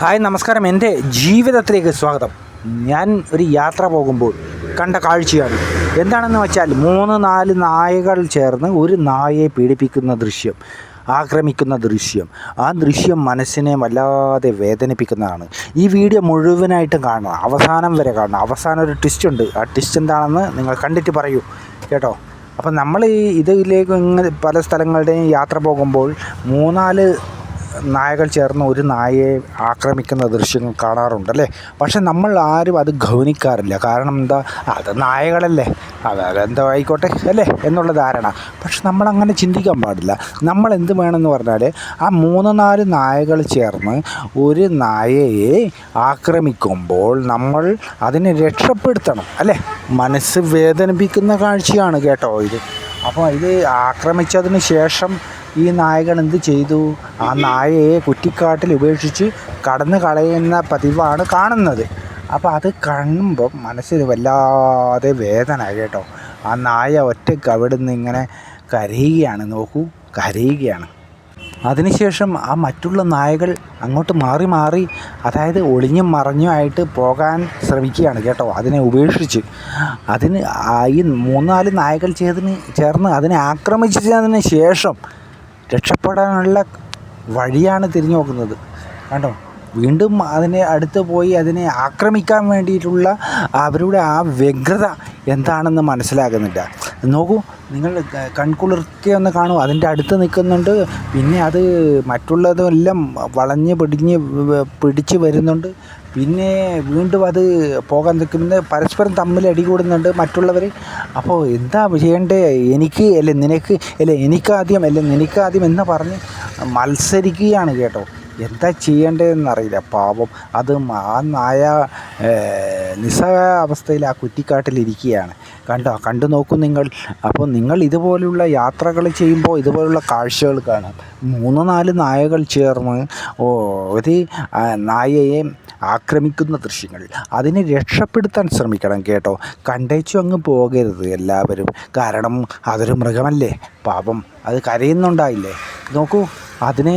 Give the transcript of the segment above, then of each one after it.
Hi നമസ്കാരം. എന്റെ ജീവിതത്തിലേക്ക് സ്വാഗതം. ഞാൻ ഒരു യാത്ര പോകുമ്പോൾ കണ്ട കാഴ്ചയാണ്. എന്താണെന്ന് വെച്ചാൽ മൂന്ന് നാല് നായകൾ ചേർന്ന് ഒരു നായയെ പീഡിപ്പിക്കുന്ന ദൃശ്യം ആക്രമിക്കുന്ന ദൃശ്യം. ആ ദൃശ്യം മനസ്സിനെ വല്ലാതെ വേദനിപ്പിക്കുന്നതാണ്. ഈ വീഡിയോ മുഴുവനായിട്ടും കാണണം അവസാനം വരെ കാണണം അവസാനം ഒരു ട്വിസ്റ്റ് ഉണ്ട്. ആ ട്വിസ്റ്റ് എന്താണെന്ന് നിങ്ങൾ കണ്ടിട്ട് പറയൂ. കേട്ടോ? അപ്പം നമ്മൾ ഈ ഇതിലേക്ക് ഇങ്ങനെ പല സ്ഥലങ്ങളുടെയും യാത്ര പോകുമ്പോൾ മൂന്നാൽ നായകൾ ചേർന്ന് ഒരു നായയെ ആക്രമിക്കുന്ന ദൃശ്യങ്ങൾ കാണാറുണ്ട് അല്ലേ? പക്ഷെ നമ്മൾ ആരും അത് ഗൗനിക്കാറില്ല. കാരണം എന്താ? അത് നായകളല്ലേ. അത് അതെന്തോ ആയിക്കോട്ടെ അല്ലേ? എന്നുള്ള ധാരണ. പക്ഷെ നമ്മൾ അങ്ങനെ ചിന്തിക്കാൻ പാടില്ല. നമ്മൾ എന്ത് വേണമെന്ന് പറഞ്ഞാൽ ആ മൂന്ന് നാല് നായകൾ ചേർന്ന് ഒരു നായയെ ആക്രമിക്കുമ്പോൾ നമ്മൾ അതിനെ രക്ഷപ്പെടുത്തണം അല്ലേ? മനസ്സ് വേദനിപ്പിക്കുന്ന കാഴ്ചയാണ് കേട്ടോ ഇത്. അപ്പോൾ ഇത് ആക്രമിച്ചതിന് ശേഷം ഈ നായകൻ എന്ത് ചെയ്തു? ആ നായയെ കുറ്റിക്കാട്ടിൽ ഉപേക്ഷിച്ച് കടന്നു കളയുന്ന പതിവാണ് കാണുന്നത്. അപ്പോൾ അത് കാണുമ്പോൾ മനസ്സിൽ വല്ലാതെ വേദന കേട്ടോ. ആ നായ ഒറ്റയ്ക്ക് അവിടെ നിന്ന് ഇങ്ങനെ കരയുകയാണ്. നോക്കൂ കരയുകയാണ്. അതിനുശേഷം ആ മറ്റുള്ള നായകൾ അങ്ങോട്ട് മാറി മാറി അതായത് ഒളിഞ്ഞും മറഞ്ഞുമായിട്ട് പോകാൻ ശ്രമിക്കുകയാണ് കേട്ടോ അതിനെ ഉപേക്ഷിച്ച്. അതിന് ഈ മൂന്നാൽ നായകൾ ചേർന്ന് ചേർന്ന് അതിനെ ആക്രമിച്ചതിന് ശേഷം രക്ഷപ്പെടാനുള്ള വഴിയാണ് തിരിഞ്ഞു നോക്കുന്നത്. കണ്ടോ? വീണ്ടും അതിനെ അടുത്ത് പോയി അതിനെ ആക്രമിക്കാൻ വേണ്ടിയിട്ടുള്ള അവരുടെ ആ വ്യഗ്രത എന്താണെന്ന് മനസ്സിലാകുന്നില്ല. നോക്കൂ നിങ്ങൾ കൺകുളിർക്കെ ഒന്ന് കാണൂ അതിന്റെ അടുത്ത് നിൽക്കുന്നുണ്ട്. പിന്നെ അത് മറ്റുള്ളതെല്ലാം വളഞ്ഞ് പിടിഞ്ഞ് പിടിച്ച് വരുന്നുണ്ട്. പിന്നെ വീണ്ടും അത് പോകാൻ നിൽക്കുന്നത് പരസ്പരം തമ്മിൽ അടി അടികൂടുന്നുണ്ട് മറ്റുള്ളവർ. അപ്പോൾ എന്താ ചെയ്യേണ്ടത് എനിക്ക് അല്ലെ നിനക്ക് അല്ലെ എനിക്കാദ്യം അല്ലെ നിനക്കാദ്യം എന്ന് പറഞ്ഞ് മത്സരിക്കുകയാണ് കേട്ടോ. എന്താ ചെയ്യേണ്ടതെന്നറിയില്ല. പാവം. അത് ആ നായ നിസ്സഹായ അവസ്ഥയിൽ ആ കുറ്റിക്കാട്ടിലിരിക്കുകയാണ് കണ്ടോ? കണ്ടു നോക്കൂ നിങ്ങൾ. അപ്പോൾ നിങ്ങൾ ഇതുപോലുള്ള യാത്രകൾ ചെയ്യുമ്പോൾ ഇതുപോലുള്ള കാഴ്ചകൾ കാണാം. മൂന്ന് നാല് നായകൾ ചേർന്ന് ഒരു നായയെ ആക്രമിക്കുന്ന ദൃശ്യങ്ങൾ. അതിനെ രക്ഷപ്പെടുത്താൻ ശ്രമിക്കണം കേട്ടോ. കണ്ടേച്ചു അങ്ങ് പോകരുത് എല്ലാവരും. കാരണം അതൊരു മൃഗമല്ലേ? പാപം. അത് കരയുന്നുണ്ടായില്ലേ? നോക്കൂ അതിനെ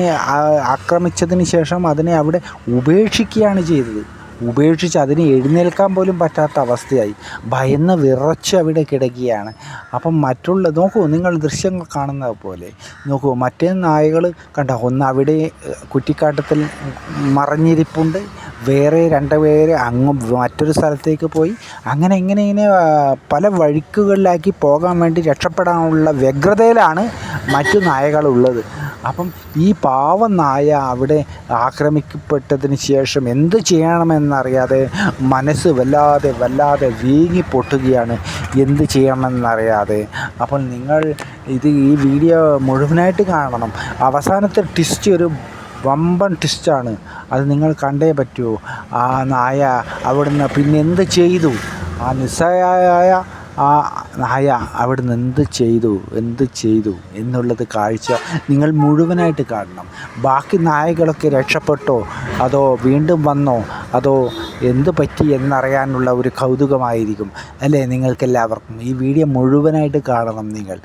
ആക്രമിച്ചതിന് ശേഷം അതിനെ അവിടെ ഉപേക്ഷിക്കുകയാണ് ചെയ്തത്. ഉപേക്ഷിച്ച് അതിന് എഴുന്നേൽക്കാൻ പോലും പറ്റാത്ത അവസ്ഥയായി. ഭയന്ന് വിറച്ച് അവിടെ കിടക്കുകയാണ്. അപ്പം മറ്റുള്ള നോക്കൂ നിങ്ങൾ ദൃശ്യങ്ങൾ കാണുന്നത് പോലെ. നോക്കൂ മറ്റേ നായകൾ കണ്ട ഒന്ന് അവിടെ കുറ്റിക്കാട്ടത്തിൽ മറഞ്ഞിരിപ്പുണ്ട്. വേറെ രണ്ട് പേര് അങ്ങ് മറ്റൊരു സ്ഥലത്തേക്ക് പോയി. അങ്ങനെ ഇങ്ങനെ ഇങ്ങനെ പല വഴിക്കുകളിലാക്കി പോകാൻ വേണ്ടി രക്ഷപ്പെടാനുള്ള വ്യഗ്രതയിലാണ് മറ്റു നായകളുള്ളത്. അപ്പം ഈ പാവ നായ അവിടെ ആക്രമിക്കപ്പെട്ടതിന് ശേഷം എന്ത് ചെയ്യണമെന്നറിയാതെ മനസ്സ് വല്ലാതെ വല്ലാതെ വീങ്ങി പൊട്ടുകയാണ്. എന്ത് ചെയ്യണമെന്നറിയാതെ. അപ്പോൾ നിങ്ങൾ ഇത് ഈ വീഡിയോ മുഴുവനായിട്ട് കാണണം. അവസാനത്തെ ട്വിസ്റ്റ് ഒരു വമ്പൻ ട്വിസ്റ്റാണ് അത് നിങ്ങൾ കണ്ടേ പറ്റൂ. ആ നായ അവിടുന്ന് പിന്നെ എന്ത് ചെയ്തു? ആ നിസ്സഹായ ആ നായ അവിടുന്ന് എന്ത് ചെയ്തു എന്ത് ചെയ്തു എന്നുള്ളത് കാഴ്ച നിങ്ങൾ മുഴുവനായിട്ട് കാണണം. ബാക്കി നായകളൊക്കെ രക്ഷപ്പെട്ടോ അതോ വീണ്ടും വന്നോ അതോ എന്ത് പറ്റി എന്നറിയാനുള്ള ഒരു കൗതുകമായിരിക്കും. അല്ലേ? നിങ്ങൾക്കെല്ലാവർക്കും ഈ വീഡിയോ മുഴുവനായിട്ട് കാണണം നിങ്ങൾ.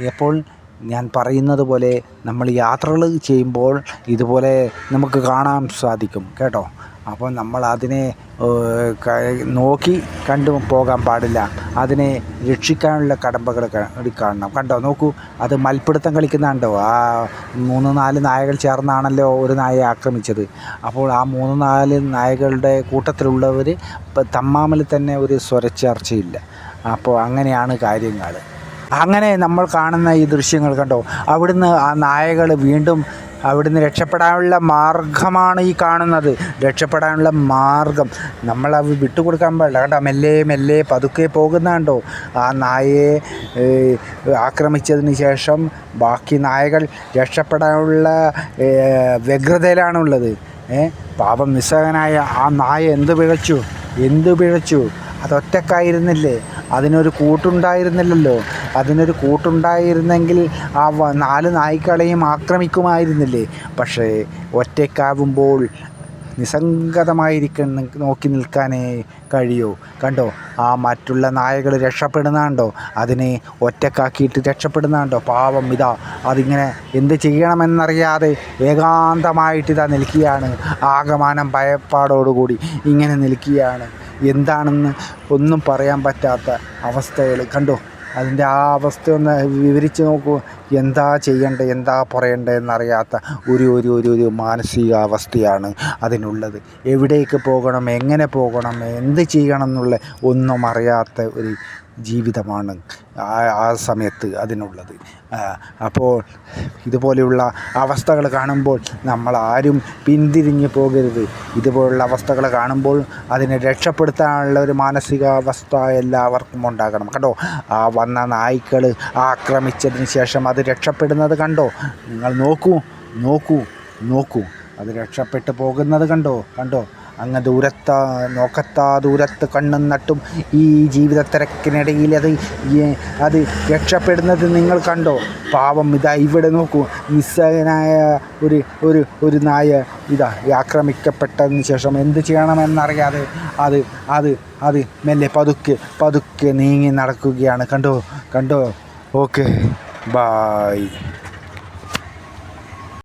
എപ്പോൾ ഞാൻ പറയുന്നത് പോലെ നമ്മൾ യാത്രകൾ ചെയ്യുമ്പോൾ ഇതുപോലെ നമുക്ക് കാണാൻ സാധിക്കും. കേട്ടോ? അപ്പോൾ നമ്മൾ അതിനെ നോക്കി കണ്ടു പോകാൻ പാടില്ല. അതിനെ രക്ഷിക്കാനുള്ള കടമ്പകൾ കാണണം. കണ്ടോ? നോക്കൂ അത് മൽപ്പിടുത്തം കളിക്കുന്നുണ്ടോ ആ മൂന്ന് നാല് നായകൾ ചേർന്നാണല്ലോ ഒരു നായയെ ആക്രമിച്ചത്. അപ്പോൾ ആ മൂന്ന് നാല് നായകളുടെ കൂട്ടത്തിലുള്ളവർ തമ്മാമിൽ തന്നെ ഒരു സ്വരച്ചേർച്ചയില്ല. അപ്പോൾ അങ്ങനെയാണ് കാര്യങ്ങൾ. അങ്ങനെ നമ്മൾ കാണുന്ന ഈ ദൃശ്യങ്ങൾ കണ്ടോ? അവിടുന്ന് ആ നായകൾ വീണ്ടും അവിടുന്ന് രക്ഷപ്പെടാനുള്ള മാർഗമാണ് ഈ കാണുന്നത്. രക്ഷപ്പെടാനുള്ള മാർഗം. നമ്മൾ അത് വിട്ടുകൊടുക്കാൻ പാടില്ല. കണ്ടോ? മെല്ലെ മെല്ലെ പതുക്കെ പോകുന്നുണ്ടോ? ആ നായയെ ആക്രമിച്ചതിന് ശേഷം ബാക്കി നായകൾ രക്ഷപ്പെടാനുള്ള വ്യഗ്രതയിലാണുള്ളത്. ഏ പാപം നിസ്സഹനായ ആ നായ എന്ത് പിഴച്ചു? എന്ത് പിഴച്ചു? അതൊറ്റക്കായിരുന്നില്ലേ? അതിനൊരു കൂട്ടുണ്ടായിരുന്നില്ലല്ലോ. അതിനൊരു കൂട്ടുണ്ടായിരുന്നെങ്കിൽ ആ നാല് നായ്ക്കളെയും ആക്രമിക്കുമായിരുന്നില്ലേ? പക്ഷേ ഒറ്റയ്ക്കാവുമ്പോൾ നിസ്സംഗതമായിരിക്കുന്ന നോക്കി നിൽക്കാനേ കഴിയൂ. കണ്ടോ? ആ മറ്റുള്ള നായകൾ രക്ഷപ്പെടുന്നാണ്ടോ? അതിനെ ഒറ്റക്കാക്കിയിട്ട് രക്ഷപ്പെടുന്നാണ്ടോ? പാവം ഇതാ അതിങ്ങനെ എന്ത് ചെയ്യണമെന്നറിയാതെ ഏകാന്തമായിട്ട് ഇതാ നിൽക്കുകയാണ്. ആകമാനം ഭയപ്പാടോടുകൂടി ഇങ്ങനെ നിൽക്കുകയാണ്. എന്താണെന്ന് ഒന്നും പറയാൻ പറ്റാത്ത അവസ്ഥകൾ കണ്ടോ? അതിന്റെ ആ അവസ്ഥ ഒന്ന് വിവരിച്ച് നോക്കൂ. എന്താ ചെയ്യേണ്ടത്? എന്താ പറയേണ്ടത് എന്നറിയാത്ത ഒരു ഒരു ഒരു ഒരു മാനസികാവസ്ഥയാണ് അതിനുള്ളത്. എവിടേക്ക് പോകണം? എങ്ങനെ പോകണം? എന്ത് ചെയ്യണം എന്നുള്ള ഒന്നും അറിയാത്ത ഒരു ജീവിതമാണ് ആ സമയത്ത് അതിനുള്ളത്. അപ്പോൾ ഇതുപോലെയുള്ള അവസ്ഥകൾ കാണുമ്പോൾ നമ്മൾ ആരും പിന്തിരിഞ്ഞ് പോകരുത്. ഇതുപോലുള്ള അവസ്ഥകൾ കാണുമ്പോൾ അതിനെ രക്ഷപ്പെടുത്താനുള്ള ഒരു മാനസികാവസ്ഥ എല്ലാവർക്കും ഉണ്ടാകണം. കണ്ടോ? ആ വന്ന നായ്ക്കൾ ആക്രമിച്ചതിന് ശേഷം അത് രക്ഷപ്പെടുന്നത് കണ്ടോ? നിങ്ങൾ നോക്കൂ നോക്കൂ നോക്കൂ. അത് രക്ഷപ്പെട്ടു പോകുന്നത് കണ്ടോ? കണ്ടോ? അങ്ങ് ദൂരത്ത നോക്കത്താ ദൂരത്ത് കണ്ണും നട്ടും ഈ ജീവിത തിരക്കിനിടയിൽ അത് അത് രക്ഷപ്പെടുന്നത് നിങ്ങൾ കണ്ടോ? പാവം ഇതാ ഇവിടെ നോക്കൂ നിസ്സഹനായ ഒരു ഒരു ഒരു നായ ഇതാ ആക്രമിക്കപ്പെട്ടതിന് ശേഷം എന്ത് ചെയ്യണമെന്നറിയാതെ അത് അത് അത് മെല്ലെ പതുക്കെ പതുക്കെ നീങ്ങി നടക്കുകയാണ്. കണ്ടോ? കണ്ടോ? Okay bye.